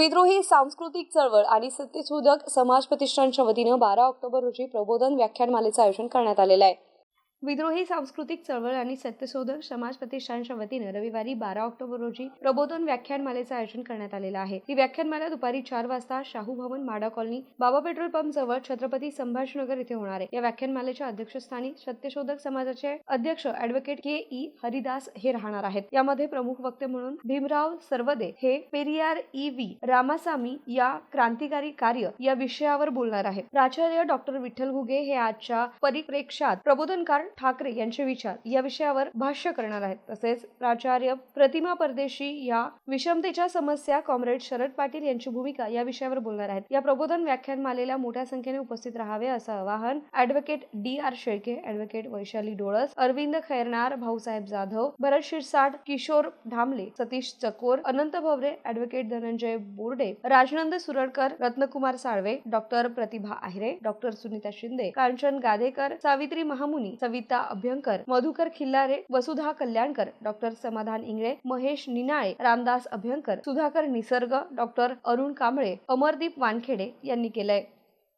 विद्रोही सांस्कृतिक चळवळ आणि सत्यशोधक समाज प्रतिष्ठानच्या वतीनं बारा ऑक्टोबर रोजी प्रबोधन व्याख्यानमालेचं आयोजन करण्यात आलेलं आहे. विद्रोही सांस्कृतिक चळवळ आणि सत्यशोधक समाज प्रतिष्ठानच्या वतीनं रविवारी बारा ऑक्टोबर रोजी प्रबोधन व्याख्यानमालेचं आयोजन करण्यात आलेलं आहे. ही व्याख्यानमाला दुपारी चार वाजता Shahu Bhavan Mada colony Baba petrol pump जवळ छत्रपती संभाजीनगर इथे होणार आहे. या व्याख्यानमालेच्या अध्यक्षस्थानी सत्यशोधक समाजाचे अध्यक्ष अॅडव्होकेट के ई हरिदास हे राहणार आहेत. यामध्ये प्रमुख वक्ते म्हणून भीमराव सर्वदे हे पेरियार ई व्ही रामासामी या क्रांतिकारी कार्य या विषयावर बोलणार आहेत. प्राचार्य डॉक्टर विठ्ठल घुगे हे आजच्या परिप्रेक्षात प्रबोधनकार ठाकरे यांचे विचार या विषयावर भाष्य करणार आहेत. तसेच प्राचार्य प्रतिमा परदेशी या विषमतेच्या समस्या कॉम्रेड शरद पाटील यांची भूमिका या विषयावर बोलणार आहेत. या प्रबोधन व्याख्यानमालेला मोठ्या संख्येने उपस्थित राहावे असं आवाहन advocate D R Shelke advocate Vaishali Dolas Arvind Khairnar Bhausaheb Jadhav Bharat Shirsat Kishor Dhamle Satish Chakor Anant Bhavare advocate Dhananjay Borde Rajnand Suradkar Ratnakumar Salve doctor Pratibha Ahire doctor Sunita Shinde Kanchan Gadekar Savitri Mahamuni Kavita Abhyankar Madhukar Khillare Vasudha Kalyankar doctor Samadhan Ingle Mahesh Ninale Ramdas Abhyankar Sudhakar Nisarg doctor Arun Kamble Amardeep Wankhede यांनी केलंय.